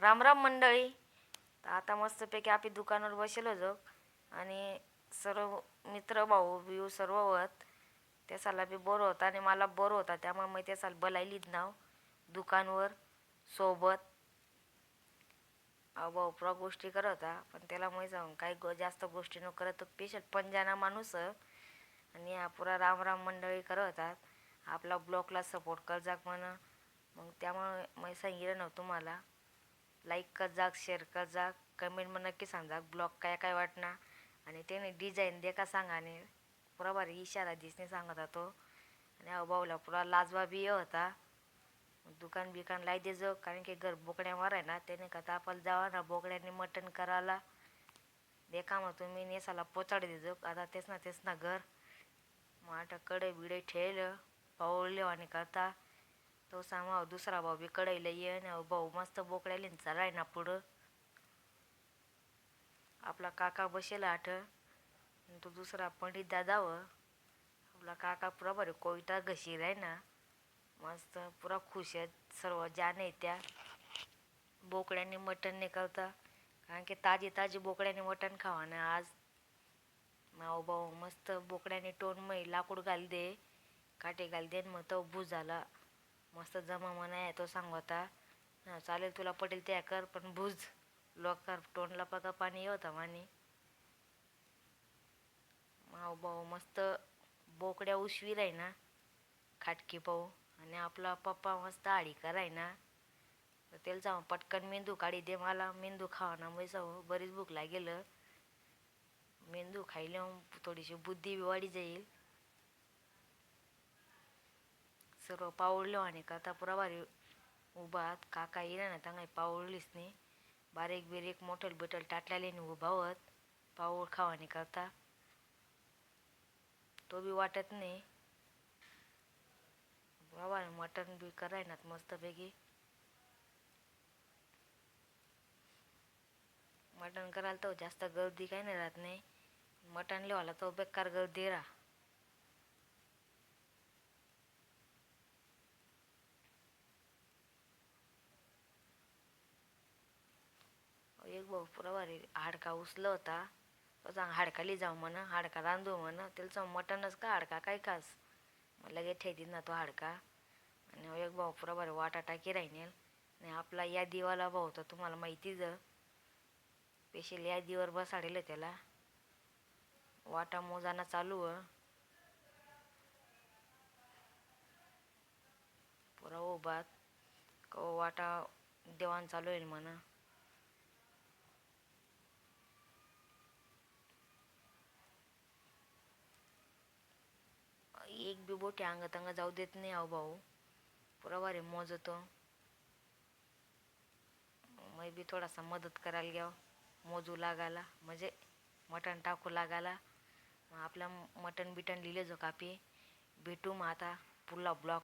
राम राम मंडळी. तर आता मस्तपैकी आपली दुकानावर बसेलो होतो आणि सर्व मित्र भाऊ बिऊ सर्व होत. त्यासाला बी बरं होता आणि मला बरं होता. त्यामुळे मी त्यासाला बोलायलीच नाव दुकानवर सोबत. अहो भाऊ पुरा गोष्टी करत होता. पण त्याला मी जाऊन काही गो जास्त गोष्टी न करत तो पेशंट पंजाना माणूस आणि हा पुरा राम राम मंडळी करत होतात आपला ब्लॉकला सपोर्ट कर जाग म्हणा. मग त्यामुळे मी सांगितलं नव्हतं तुम्हाला. लाईक कर जाक शेअर कर जाक कमेंटमध्ये नक्की सांगा. ब्लॉग काय काय वाटणार आणि त्याने डिझाईन दे का सांगा. आणि पुरा भारी इशारा दिसणे सांगत होता तो. आणि हा भाऊला पुरा लाजवा बी ये होता. दुकान बिकान लाई देजो कारण की घर बोकड्यावर आहे ना त्याने का आपल्याला जावा ना बोकड्याने मटण करायला. देखा मग तुम्ही नेसाला पोचाड देजो आता तेच ना तेच ना घर. मग आता कडे बिडे ठेवलं. पावले आणि करता. तो सांगाव दुसरा भाऊ बी कढईला ये आणि भाऊ मस्त बोकड्या लिंचा राही ना पुढं. आपला काका बसेल आठ. तो दुसरा पंडित दादावं आपला काका पुरा बरे कोयटा घशी आहे ना. मस्त पुरा खुश आहेत सर्व जाने त्या. बोकड्याने मटण नाही करता. कारण की ताजी ताजी बोकड्याने मटण खावा ना आज. माऊ भाऊ मस्त बोकड्याने टोन मै लाकूड घाल दे काटे घाल दे मग तो भूज झाला मस्त जमा म्हणा आहे तो सांग होता. चालेल तुला पटेल त्या कर पण भूज लोकर तोंडला पका पाणी होता माने माव भाऊ मस्त बोकड्या उशवी राही ना खाटकी पाहू आणि आपला पप्पा मस्त आडी कराय ना. तर त्याला जाऊ पटकन मेंदू काढी दे मला. मेंदू खावा ना मग जाऊ बरीच भूक लागेल. मेंदू खायला थोडीशी बुद्धी बी वाढी जाईल. सर्व पावडलो आणि करता पुरा भारी उभा काका येईल ना तंगाई पावडलीच नाही. बारीक बिरीक मोठल बिटल टाटल्याले उभा होत. पाऊळ खावानी करता. तो बी वाटत नाही. बाबा मटण बी कराय ना मस्तपैकी. मटण करायला तो जास्त गर्दी काही नाही राहत नाही. मटण लिवायला तो बेकार गर्दी राहा. एक भाऊ पुरा भारी हाडका उचलं होता. तो सांग हाडकाली जाऊ म्हणा हाडका रांधू हो म्हणा. त्याला सांग मटणच का हाडका? काय खास? मग लगेच ठेदीत ना तो हाडका. आणि हो एक भाऊ पुरा भारी वाटा टाकी राहिनेल आणि आपला या दिवाला भाऊ होता तुम्हाला माहितीच आहे. स्पेशल या दिवर बसाडेल त्याला. वाटा मोजाना चालू आहे. पुरा उभात. वाटा देवान चालू होईल म्हणा. एक बी बोट्या अंगात अंग जाऊ देत नाही अहो भाऊ. पुरा भारी मोजतो मी बी थोडासा मदत करायला घ्याव. मोजू लागायला म्हणजे मटण टाकू लागायला. मग आपल्या मटण बिटण लिहिले जो कापी. भेटू मग आता पुढला ब्लॉक